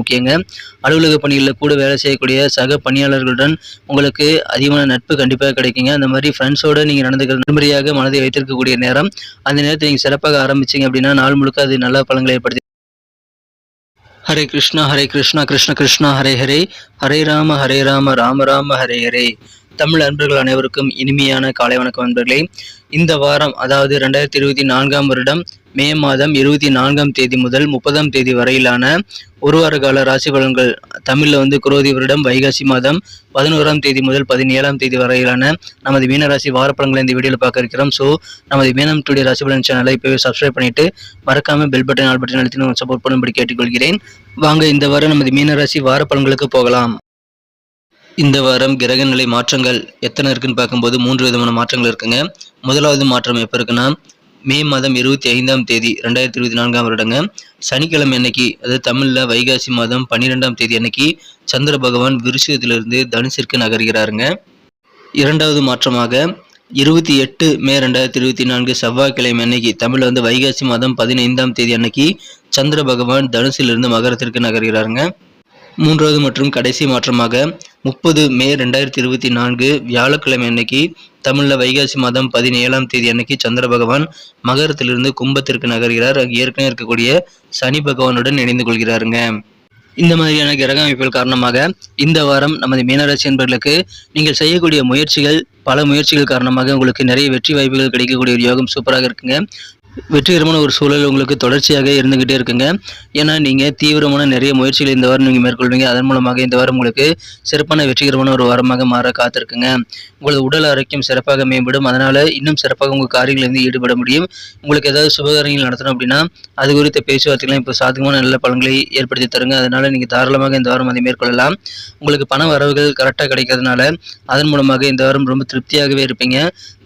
முக்கியங்க. அலுவலக பணிகளில் கூட வேலை செய்யக்கூடிய சக பணியாளர்களுடன் உங்களுக்கு அதிகமான நட்பு கண்டிப்பாக கிடைக்குங்க. அந்த மாதிரி ஃப்ரெண்ட்ஸோடு நீங்கள் நடந்துக்கிற நண்பரியாக மனதை வைத்திருக்கக்கூடிய நேரம். அந்த நேரத்தை நீங்கள் சிறப்பாக ஆரம்பிச்சீங்க அப்படின்னா நாள் முழுக்க அது நல்ல பலன்களை ஏற்படுத்தி ஹரே கிருஷ்ணா ஹரே கிருஷ்ணா கிருஷ்ண கிருஷ்ணா ஹரே ஹரே. ஹரே ராம ஹரே ராம ராம ராம ஹரே ஹரே. தமிழ் அன்பர்கள் அனைவருக்கும் இனிமையான காலை வணக்கம் அன்பர்களே. இந்த வாரம் அதாவது ரெண்டாயிரத்தி இருபத்தி நான்காம் வருடம் மே மாதம் இருபத்தி நான்காம் தேதி முதல் முப்பதாம் தேதி வரையிலான ஒரு வார கால ராசி பலன்கள் தமிழில் வந்து குரோதி வருடம் வைகாசி மாதம் பதினோராம் தேதி முதல் பதினேழாம் தேதி வரையிலான நமது மீனராசி வாரப்பழங்களை இந்த வீடியோவில் பார்க்க இருக்கிறோம். ஸோ நமது மீனம் டுடே ராசி பலன் சேனலை இப்போவே சப்ஸ்கிரைப் பண்ணிட்டு மறக்காம பெல் பட்டன் ஆல் பட்டன் அழுத்தி சப்போர்ட் பண்ணும்படி கேட்டுக்கொள்கிறேன். வாங்க இந்த வாரம் நமது மீனராசி வாரப்பலன்களுக்கு போகலாம். இந்த வாரம் கிரக நிலை மாற்றங்கள் எத்தனை இருக்குன்னு பார்க்கும்போது மூன்று விதமான மாற்றங்கள் இருக்குங்க. முதலாவது மாற்றம் எப்போ இருக்குன்னா மே மாதம் இருபத்தி ஐந்தாம் தேதி ரெண்டாயிரத்தி இருபத்தி நான்காம் வருடங்க. சனிக்கிழமை அன்னைக்கு அதாவது தமிழில் வைகாசி மாதம் பன்னிரெண்டாம் தேதி அன்னைக்கு சந்திர பகவான் விருஷத்திலிருந்து தனுசிற்கு நகர்கிறாருங்க. இரண்டாவது மாற்றமாக இருபத்தி எட்டு மே ரெண்டாயிரத்தி இருபத்தி நான்கு செவ்வாய்க்கிழமை அன்னைக்கு தமிழில் வந்து வைகாசி மாதம் பதினைந்தாம் தேதி அன்னைக்கு சந்திர பகவான் தனுசிலிருந்து மகரத்திற்கு நகர்கிறாருங்க. மூன்றாவது மற்றும் கடைசி மாற்றமாக முப்பது மே ரெண்டாயிரத்தி இருபத்தி நான்கு வியாழக்கிழமை அன்னைக்கு தமிழில் வைகாசி மாதம் பதினேழாம் தேதி அன்னைக்கு சந்திர பகவான் மகரத்திலிருந்து கும்பத்திற்கு நகர்கிறார். அங்கு ஏற்கனவே இருக்கக்கூடிய சனி பகவானுடன் இணைந்து கொள்கிறாருங்க. இந்த மாதிரியான கிரக அமைப்புகள் காரணமாக இந்த வாரம் நமது மீனராசி என்பர்களுக்கு நீங்கள் செய்யக்கூடிய முயற்சிகள் பல முயற்சிகள் காரணமாக உங்களுக்கு நிறைய வெற்றி வாய்ப்புகள் கிடைக்கக்கூடிய ஒரு யோகம் சூப்பராக இருக்குங்க. வெற்றிகரமான ஒரு சூழல் உங்களுக்கு தொடர்ச்சியாக இருந்துகிட்டே இருக்குங்க. ஏன்னா நீங்கள் தீவிரமான நிறைய முயற்சிகளை இந்த வாரம் நீங்கள் மேற்கொள்வீங்க அதன் மூலமாக இந்த வாரம் உங்களுக்கு சிறப்பான வெற்றிகரமான ஒரு வாரமாக மாற காத்திருக்குங்க. உங்களது உடல் ஆரோக்கியம் சிறப்பாக மேம்படும். அதனால் இன்னும் சிறப்பாக உங்கள் காரியங்களில் இருந்து ஈடுபட முடியும். உங்களுக்கு ஏதாவது சுபகாரியங்கள் நடத்தணும் அப்படின்னா அது குறித்த பேச்சுவார்த்தைகள்லாம் இப்போ சாதகமான நல்ல பலன்களை ஏற்படுத்தி தருங்க. அதனால் நீங்கள் தாராளமாக இந்த வாரம் அதை மேற்கொள்ளலாம். உங்களுக்கு பண வரவுகள் கரெக்டாக கிடைக்கிறதுனால அதன் மூலமாக இந்த வாரம் ரொம்ப திருப்தியாகவே இருப்பீங்க.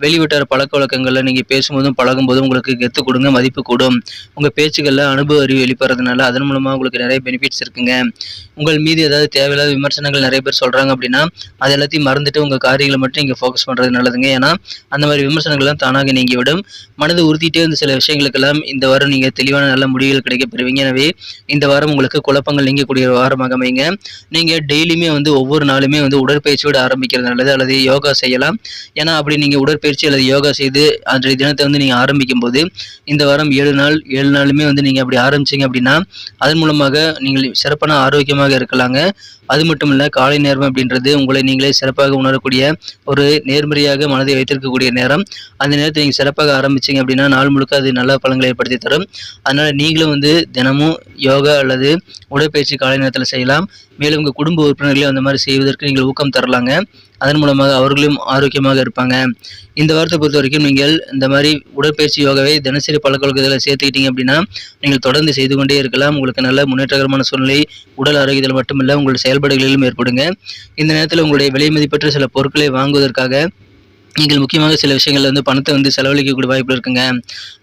வெளிவிட்டார் பழக்க வழக்கங்களில் நீங்கள் பேசும்போதும் பழகும்போதும் உங்களுக்கு கெத்து கொடுங்க மதிப்பு கூடும். உங்கள் பேச்சுகளில் அனுபவ அறிவு வெளிப்படுறதுனால அதன் மூலமாக உங்களுக்கு நிறைய பெனிஃபிட்ஸ் இருக்குங்க. உங்கள் மீது ஏதாவது தேவையில்லாத விமர்சனங்கள் நிறைய பேர் சொல்கிறாங்க அப்படின்னா அது எல்லாத்தையும் மறந்துட்டு உங்கள் காரியங்களை மட்டும் இங்கே ஃபோக்கஸ் பண்ணுறது நல்லதுங்க. ஏன்னா அந்த மாதிரி விமர்சனங்கள்லாம் தானாக நீங்கிவிடும். மனதை உறுத்திட்டே இருந்த சில விஷயங்களுக்கெல்லாம் இந்த வாரம் நீங்கள் தெளிவான நல்ல முடிவுகள் கிடைக்க பெறுவீங்க எனவே இந்த வாரம் உங்களுக்கு குழப்பங்கள் நீங்கக்கூடிய வாரமாக அமைங்க நீங்கள் டெய்லியுமே வந்து ஒவ்வொரு நாளுமே வந்து உடற்பயிற்சியோடு ஆரம்பிக்கிறது நல்லது அல்லது யோகா செய்யலாம். ஏன்னா அப்படி நீங்கள் உடற்பயிற்சி அல்லது யோகா செய்து அன்றைய தினத்தை வந்து நீங்கள் ஆரம்பிக்கும் போது இந்த வாரம் ஏழு நாள் ஏழு நாளுமே வந்து நீங்கள் அப்படி ஆரம்பிச்சீங்க அப்படின்னா அதன் மூலமாக நீங்கள் சிறப்பான ஆரோக்கியமாக இருக்கலாங்க. அது மட்டும் இல்லை காலை நேரம் அப்படின்றது உங்களை நீங்களே சிறப்பாக உணரக்கூடிய ஒரு நேர்மறையாக மனதை வைத்திருக்கக்கூடிய நேரம். அந்த நேரத்தை நீங்கள் சிறப்பாக ஆரம்பிச்சிங்க அப்படின்னா நாள் முழுக்க அது நல்ல பலன்களை ஏற்படுத்தி தரும். அதனால் நீங்களும் வந்து தினமும் யோகா அல்லது உடற்பயிற்சி காலை நேரத்தில் செய்யலாம். மேலும் உங்கள் குடும்ப உறுப்பினர்களையும் அந்த மாதிரி செய்வதற்கு நீங்கள் ஊக்கம் தரலாங்க. அதன் மூலமாக அவர்களும் ஆரோக்கியமாக இருப்பாங்க. இந்த வாரத்தை பொறுத்த வரைக்கும் நீங்கள் இந்த மாதிரி உடற்பயிற்சி யோகாவை தினசரி பழக்கவழக்கத்தில் சேர்த்துக்கிட்டீங்க அப்படின்னா நீங்கள் தொடர்ந்து செய்து கொண்டே இருக்கலாம். உங்களுக்கு நல்ல முன்னேற்றகரமான சூழ்நிலை உடல் ஆரோக்கியத்தில் மட்டுமில்லை உங்கள் செயல்பாடுகளிலும் ஏற்படுங்க. இந்த நேரத்தில் உங்களுடைய விலை மதிப்பற்ற சில பொருட்களை வாங்குவதற்காக நீங்கள் முக்கியமாக சில விஷயங்கள்ல வந்து பணத்தை வந்து செலவழிக்கக்கூடிய வாய்ப்பு இருக்குங்க.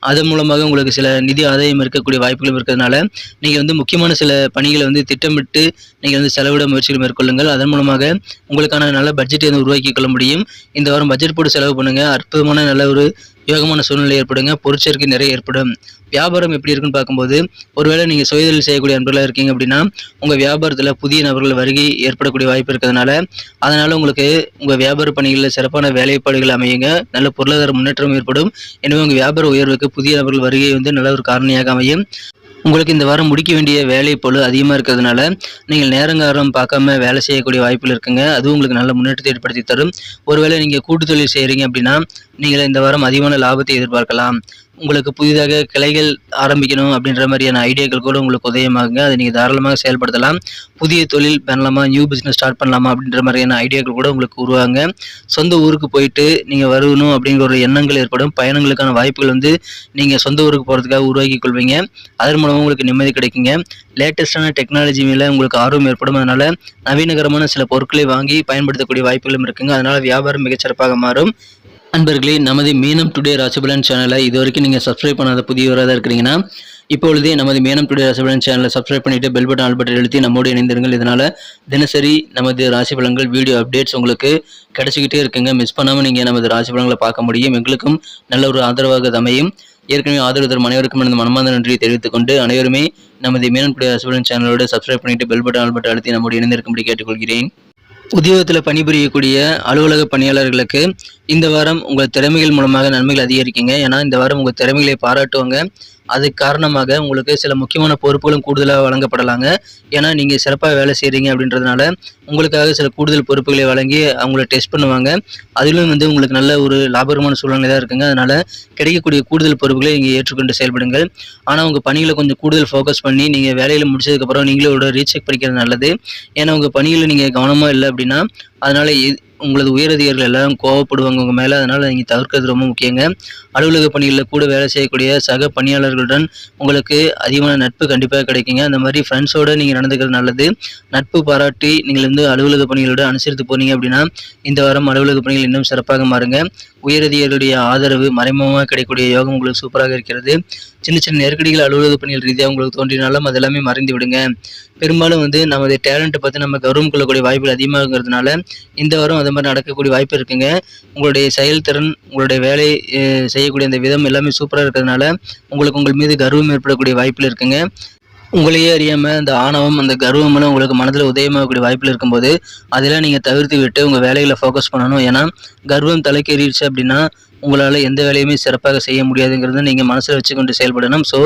அதன் மூலமாக உங்களுக்கு சில நிதி ஆதாயம் இருக்கக்கூடிய வாய்ப்புகளும் இருக்கிறதுனால நீங்கள் வந்து முக்கியமான சில பணிகளை வந்து திட்டமிட்டு நீங்கள் வந்து செலவிட முயற்சிகள் மேற்கொள்ளுங்கள். அதன் மூலமாக உங்களுக்கான நல்ல பட்ஜெட்டை வந்து உருவாக்கி கொள்ள முடியும். இந்த வாரம் பட்ஜெட் போட்டு செலவு பண்ணுங்க. அற்புதமான நல்ல ஒரு யோகமான சூழ்நிலை ஏற்படுங்க பொருட்சேர்க்கை நிறைய ஏற்படும். வியாபாரம் எப்படி இருக்குன்னு பார்க்கும்போது ஒருவேளை நீங்கள் சுயதொழில் செய்யக்கூடிய நண்பர்களாக இருக்கீங்க அப்படின்னா உங்கள் வியாபாரத்தில் புதிய நபர்கள் வருகை ஏற்படக்கூடிய வாய்ப்பு இருக்கிறதுனால அதனால் உங்களுக்கு உங்கள் வியாபார பணிகளில் சிறப்பான வேலைப்பாடுகள் அமையுங்க நல்ல பொருளாதார முன்னேற்றம் ஏற்படும். எனவே உங்கள் வியாபார உயர்வுக்கு புதிய நபர்கள் வருகை வந்து நல்ல ஒரு காரணியாக அமையும். உங்களுக்கு இந்த வாரம் முடிக்க வேண்டிய வேலை பொழு அதிகமாக இருக்கிறதுனால நீங்கள் நேரங்காரம் பார்க்காம வேலை செய்யக்கூடிய வாய்ப்புகள் இருக்குங்க. அதுவும் உங்களுக்கு நல்ல முன்னேற்றத்தை ஏற்படுத்தி தரும். ஒருவேளை நீங்கள் கூட்டு தொழில் செய்கிறீங்க அப்படின்னா நீங்கள் இந்த வாரம் அதிகமான லாபத்தை எதிர்பார்க்கலாம். உங்களுக்கு புதிதாக கிளைகள் ஆரம்பிக்கணும் அப்படின்ற மாதிரியான ஐடியாக்கள் கூட உங்களுக்கு உதயமாகுங்க. அதை நீங்கள் தாராளமாக செயல்படுத்தலாம். புதிய தொழில் பண்ணலாமா நியூ பிஸ்னஸ் ஸ்டார்ட் பண்ணலாமா அப்படின்ற மாதிரியான ஐடியாக்கள் கூட உங்களுக்கு உருவாங்க சொந்த ஊருக்கு போயிட்டு நீங்கள் வரணும் அப்படிங்கிற ஒரு எண்ணங்கள் ஏற்படும். பயணங்களுக்கான வாய்ப்புகள் வந்து நீங்கள் சொந்த ஊருக்கு போகிறதுக்காக உருவாக்கி கொள்வீங்க. அதன் மூலமாக உங்களுக்கு நிம்மதி கிடைக்குங்க. லேட்டஸ்டான டெக்னாலஜி மேலே உங்களுக்கு ஆர்வம் ஏற்படும். அதனால் நவீனகரமான சில பொருட்களை வாங்கி பயன்படுத்தக்கூடிய வாய்ப்புகளும் இருக்குங்க. அதனால் வியாபாரம் மிகச்சிறப்பாக மாறும். அன்பர்களே நமது மீனம் டுடே ராசிபலன் சேனலை இது வரைக்கும் நீங்கள் சப்ஸ்கிரைப் பண்ணாத புதியவராக இருக்கிறீங்கன்னா இப்பொழுதே நமது மீனம் டுடே ராசிபலன் சேனலை சப்ஸ்கிரைப் பண்ணிட்டு பெல் பட்டன் ஆல் பட்டன் அழுத்தி நம்மோடு இணைந்திருங்கள். இதனால் தினசரி நமது ராசி பலன்கள் வீடியோ அப்டேட்ஸ் உங்களுக்கு கிடைச்சிக்கிட்டே இருக்குங்க. மிஸ் பண்ணாமல் நீங்கள் நமது ராசி பலன்களை பார்க்க முடியும். எங்களுக்கும் நல்ல ஒரு ஆதரவாக அமையும். ஏற்கனவே ஆதரவு தரும் அனைவருக்கும் எனது மனமார்ந்த நன்றியை தெரிவித்துக் கொண்டு அனைவருமே நமது மீனன்புடைய ராசிபலன் சேனலோடு சப்ஸ்கிரைப் பண்ணிட்டு பெல் பட்டன் ஆல் பட்டன் அழுத்தி நம்முடைய இணைந்திருக்கும்படி கேட்டுக்கொள்கிறேன். உத்தியோகத்தில் பணிபுரியக்கூடிய அலுவலக பணியாளர்களுக்கு இந்த வாரம் உங்கள் திறமைகள் மூலமாக நன்மைகள் அதிகரிக்குங்க. ஏன்னா இந்த வாரம் உங்கள் திறமைகளை பாராட்டுவாங்க. அது காரணமாக உங்களுக்கு சில முக்கியமான பொறுப்புகளும் கூடுதலாக வழங்கப்படலாங்க. ஏன்னா நீங்கள் சிறப்பாக வேலை செய்கிறீங்க அப்படின்றதுனால உங்களுக்காக சில கூடுதல் பொறுப்புகளை வழங்கி அவங்கள டெஸ்ட் பண்ணுவாங்க. அதிலும் வந்து உங்களுக்கு நல்ல ஒரு லாபகரமான சூழ்நிலை தான் இருக்குங்க. அதனால் கிடைக்கக்கூடிய கூடுதல் பொறுப்புகளை நீங்கள் ஏற்றுக்கொண்டு செயல்படுங்கள். ஆனால் உங்கள் பணிகளை கொஞ்சம் கூடுதல் ஃபோக்கஸ் பண்ணி நீங்கள் வேலையில் முடிச்சதுக்கப்புறம் நீங்களும் ஒரு ரீசெக் படிக்கிறது நல்லது. ஏன்னா உங்கள் பணியில் நீங்கள் கவனமாக இல்லை அப்படின்னா அதனால் உங்களது உயரதிகாரிகள் எல்லாரும் கோவப்படுவாங்க உங்கள் மேலே. அதனால் நீங்கள் தவிர்க்கிறது ரொம்ப முக்கியங்க. அலுவலக பணிகளில் கூட வேலை செய்யக்கூடிய சக பணியாளர்களுடன் உங்களுக்கு அதிகமான நட்பு கண்டிப்பாக கிடைக்குங்க. அந்த மாதிரி ஃப்ரெண்ட்ஸோடு நீங்கள் நடந்துக்கிறது நல்லது. நட்பு பாராட்டி நீங்கள் வந்து அலுவலக பணிகளோடு அனுசரித்து போனீங்க அப்படின்னா இந்த வாரம் அலுவலக பணிகள் இன்னும் சிறப்பாக மாறுங்க. உயரதிகாரிகளுடைய ஆதரவு மறைமுகமாக கிடைக்கக்கூடிய யோகம் உங்களுக்கு சூப்பராக இருக்கிறது. சின்ன சின்ன நெருக்கடிகள் அலுவலக பணிகள் ரீதியாக உங்களுக்கு தோன்றினாலும் அது எல்லாமே மறைந்து விடுங்க. பெரும்பாலும் வந்து நமது டேலண்ட்டை பார்த்து நம்ம கௌரவம் கொள்ளக்கூடிய வாய்ப்புகள் அதிகமாகிறதுனால இந்த வாரம் அது மாதிரி நடக்கக்கூடிய வாய்ப்பு இருக்குங்க. உங்களுடைய செயல்திறன் உங்களுடைய வேலை செய்யக்கூடிய அந்த விதம் எல்லாமே சூப்பராக இருக்கிறதுனால உங்களுக்கு உங்கள் மீது கர்வம் ஏற்படக்கூடிய வாய்ப்பில் இருக்குங்க. உங்களையே அறியாமல் அந்த ஆணவம் அந்த கர்வமெல்லாம் உங்களுக்கு மனதில் உதயமாகக்கூடிய வாய்ப்பில் இருக்கும்போது அதெல்லாம் நீங்கள் தவிர்த்து விட்டு உங்கள் வேலைகளை ஃபோக்கஸ் பண்ணணும். ஏன்னா கர்வம் தலைக்கேறிடுச்சு அப்படின்னா உங்களால் எந்த வேலையுமே சிறப்பாக செய்ய முடியாதுங்கிறத நீங்கள் மனசில் வச்சுக்கொண்டு செயல்படணும். ஸோ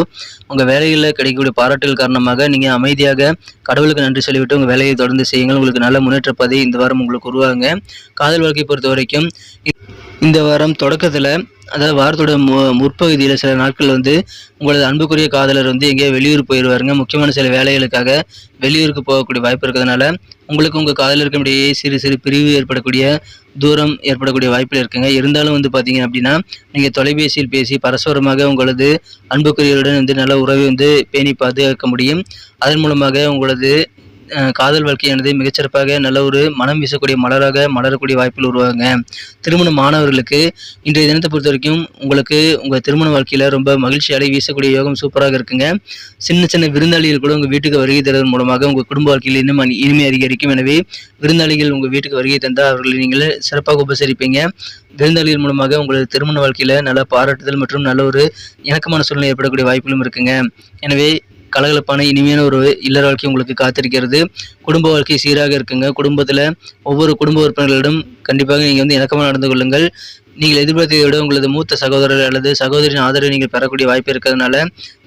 உங்கள் வேலைகளில் கிடைக்கக்கூடிய பாராட்டுகள் காரணமாக நீங்கள் அமைதியாக கடவுளுக்கு நன்றி சொல்லிவிட்டு உங்கள் வேலையை தொடர்ந்து செய்யுங்கள். உங்களுக்கு நல்ல முன்னேற்ற பாதை இந்த வாரம் உங்களுக்கு உருவாங்க காதல் வாழ்க்கை பொறுத்த வரைக்கும் இந்த வாரம் தொடக்கத்தில் அதாவது வாரத்தோட மு முற்பகுதியில் சில நாட்கள் வந்து உங்களது அன்புக்குரிய காதலர் வந்து எங்கேயோ வெளியூர் போயிடுவாருங்க முக்கியமான சில வேலைகளுக்காக வெளியூருக்கு போகக்கூடிய வாய்ப்பு இருக்கிறதுனால உங்களுக்கு உங்கள் காதலருக்கும் இடையே சிறு சிறு பிரிவு ஏற்படக்கூடிய தூரம் ஏற்படக்கூடிய வாய்ப்பில் இருக்குங்க. இருந்தாலும் வந்து பார்த்தீங்க அப்படின்னா நீங்கள் தொலைபேசியில் பேசி பரஸ்பரமாக உங்களது அன்புக்குரியருடன் வந்து நல்ல உறவை வந்து பேணி பாதுகாக்க முடியும். அதன் மூலமாக உங்களது காதல் வாழ்க்கையானது மிகச்சிறப்பாக நல்ல ஒரு மனம் வீசக்கூடிய மலராக மலரக்கூடிய வாய்ப்பில் உருவாங்க திருமண மாணவர்களுக்கு இன்றைய தினத்தை பொறுத்த வரைக்கும் உங்களுக்கு உங்கள் திருமண வாழ்க்கையில் ரொம்ப மகிழ்ச்சியாலே வீசக்கூடிய யோகம் சூப்பராக இருக்குங்க. சின்ன சின்ன விருந்தாளிகள் கூட உங்கள் வீட்டுக்கு வருகை தருவதன் மூலமாக உங்கள் குடும்ப வாழ்க்கையில் இன்னும் இனிமை அதிகரிக்கும். எனவே விருந்தாளிகள் உங்கள் வீட்டுக்கு வருகை தந்தால் அவர்களை நீங்கள் சிறப்பாக உபசரிப்பீங்க. விருந்தாளிகள் மூலமாக உங்களது திருமண வாழ்க்கையில் நல்ல பாராட்டுதல் மற்றும் நல்ல ஒரு இணக்கமான சூழ்நிலை ஏற்படக்கூடிய வாய்ப்புகளும் இருக்குங்க. எனவே கலகலப்பான இனிமையான ஒரு இல்லற வாழ்க்கை உங்களுக்கு காத்திருக்கிறது. குடும்ப வாழ்க்கை சீராக இருக்குங்க. குடும்பத்தில் ஒவ்வொரு குடும்ப உறுப்பினர்களிடம் கண்டிப்பாக நீங்கள் வந்து இணக்கமாக நடந்து கொள்ளுங்கள். நீங்கள் எதிர்பார்த்ததை விட உங்களது மூத்த சகோதரர் அல்லது சகோதரின் ஆதரவை நீங்கள் பெறக்கூடிய வாய்ப்பு இருக்கிறதுனால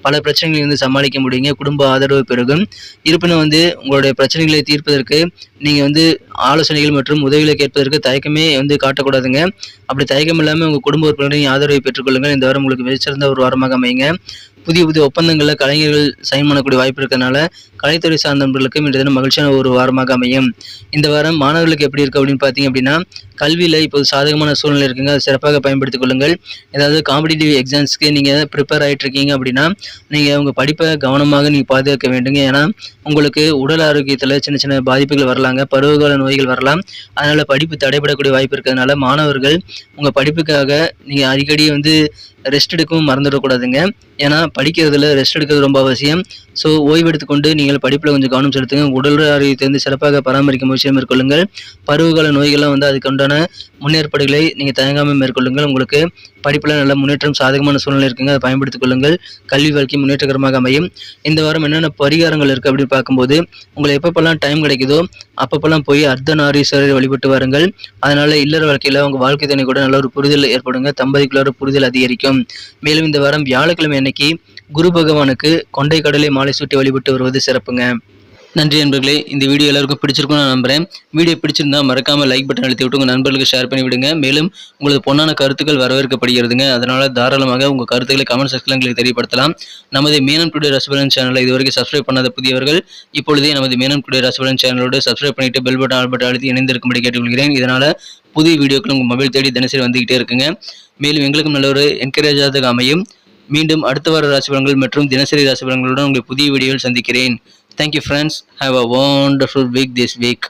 பல பிரச்சனைகளை வந்து சமாளிக்க முடியுங்க. குடும்ப ஆதரவு பெருகும். இருப்பினும் வந்து உங்களுடைய பிரச்சனைகளை தீர்ப்பதற்கு நீங்கள் வந்து ஆலோசனைகள் மற்றும் உதவிகளை கேட்பதற்கு தயக்கமே வந்து காட்டக்கூடாதுங்க. அப்படி தயக்கம் இல்லாமல் உங்கள் குடும்ப உறுப்பினரின் ஆதரவை பெற்றுக்கொள்ளுங்கள். இந்த வாரம் உங்களுக்கு மிகச்சிறந்த ஒரு வாரமாக அமையுங்க. புதிய புதிய ஒப்பந்தங்களில் கலைஞர்கள் சைன் பண்ணக்கூடிய வாய்ப்பு இருக்கிறதுனால கலைத்துறை சார்ந்தவர்களுக்கும் இன்றைய தினம் மகிழ்ச்சியான ஒரு வாரமாக அமையும். இந்த வாரம் மாணவர்களுக்கு எப்படி இருக்குது அப்படின்னு பார்த்தீங்க அப்படின்னா கல்வியில் இப்போது சாதகமான சூழ்நிலை இருக்குங்க. அதை சிறப்பாக பயன்படுத்திக் கொள்ளுங்கள். ஏதாவது காம்படிட்டிவ் எக்ஸாம்ஸ்க்கு நீங்கள் ப்ரிப்பேர் ஆகிட்டு இருக்கீங்க அப்படின்னா நீங்கள் உங்கள் படிப்பை கவனமாக நீங்கள் பாதுகாக்க வேண்டுங்க. ஏன்னா உங்களுக்கு உடல் ஆரோக்கியத்தில் சின்ன சின்ன பாதிப்புகள் வரலாங்க. பருவகால நோய்கள் வரலாம். அதனால் படிப்பு தடைபடக்கூடிய வாய்ப்பு இருக்கிறதுனால மாணவர்கள் உங்கள் படிப்புக்காக நீங்கள் அடிக்கடி வந்து ரெஸ்ட் எடுக்கவும் மறந்துடக்கூடாதுங்க. ஏன்னா படிக்கிறதுல ரெஸ்ட் எடுக்கிறது ரொம்ப அவசியம். ஸோ ஓய்வு எடுத்துக்கொண்டு நீங்கள் படிப்பில் கொஞ்சம் கவனம் செலுத்துங்க. உடல் ஆரோக்கியத்தை வந்து சிறப்பாக பராமரிக்கும் விஷயம் மேற்கொள்ளுங்கள். பருவகால நோய்கள்லாம் வந்து அதுக்குண்டான முன்னேற்பாடுகளை நீங்கள் தயங்காமல் மேற்கொள்ளுங்கள். உங்களுக்கு படிப்பில் நல்ல முன்னேற்றம் சாதகமான சூழ்நிலை இருக்குங்க அதை பயன்படுத்திக் கொள்ளுங்கள். கல்வி வாழ்க்கை முன்னேற்றகரமாக அமையும். இந்த வாரம் என்னென்ன பரிகாரங்கள் இருக்குது அப்படின்னு பார்க்கும்போது உங்களுக்கு எப்பப்பெல்லாம் டைம் கிடைக்குதோ அப்பப்பெல்லாம் போய் அர்த்தநாரீஸ்வரர் வழிபட்டு வாருங்கள். அதனால் இல்லற வாழ்க்கையில் உங்கள் வாழ்க்கை துணை கூட நல்ல ஒரு புரிதல் ஏற்படுங்க. தம்பதிக்குள்ள ஒரு புரிதல் அதிகரிக்கும். மேலும் இந்த வாரம் வியாழக்கிழமை அன்னைக்கு குரு பகவானுக்கு கொண்டை கடலை மாலை சூட்டி வழிபட்டு வருவது சிறப்புங்க. நன்றி நண்பர்களே இந்த வீடியோ எல்லாருக்கும் பிடிச்சிருக்கும் நான் நம்புறேன். வீடியோ பிடிச்சிருந்தா மறக்காம லைக் பட்டன் அழுத்தி விட்டு உங்கள் நண்பர்களுக்கு ஷேர் பண்ணி விடுங்க. மேலும் உங்களது பொன்னான கருத்துக்கள் வரவேற்கப்படுகிறதுங்க. அதனால் தாராளமாக உங்கள் கருத்துக்களை கமெண்ட் செக்ஷனில் எங்களுக்கு தெரியப்படுத்தலாம். நமது மீனம் டுடே ரசபலன் சேனலை இதுவரைக்கும் சப்ஸ்கிரைப் பண்ணாத புதியவர்கள் இப்பொழுதே நமது மீனம் டுடே ரசபலன் சேனலோடு சப்ஸ்கிரைப் பண்ணிட்டு பெல் பட்டன் ஆல் பட்டன் அழுத்தி இணைந்திருக்கும்படி கேட்டுக்கொள்கிறேன். இதனால் புதிய வீடியோக்கள் உங்கள் மொபைல் தேடி தினசரி வந்துக்கிட்டே இருக்குங்க. மேலும் எங்களுக்கும் நல்ல ஒரு என்கரேஜாக அமையும். மீண்டும் அடுத்த வார ராசிபலன்கள் மற்றும் தினசரி ராசிபலன்களுடன் உங்களை புதிய வீடியோவில் சந்திக்கிறேன். Thank you friends have a wonderful week this week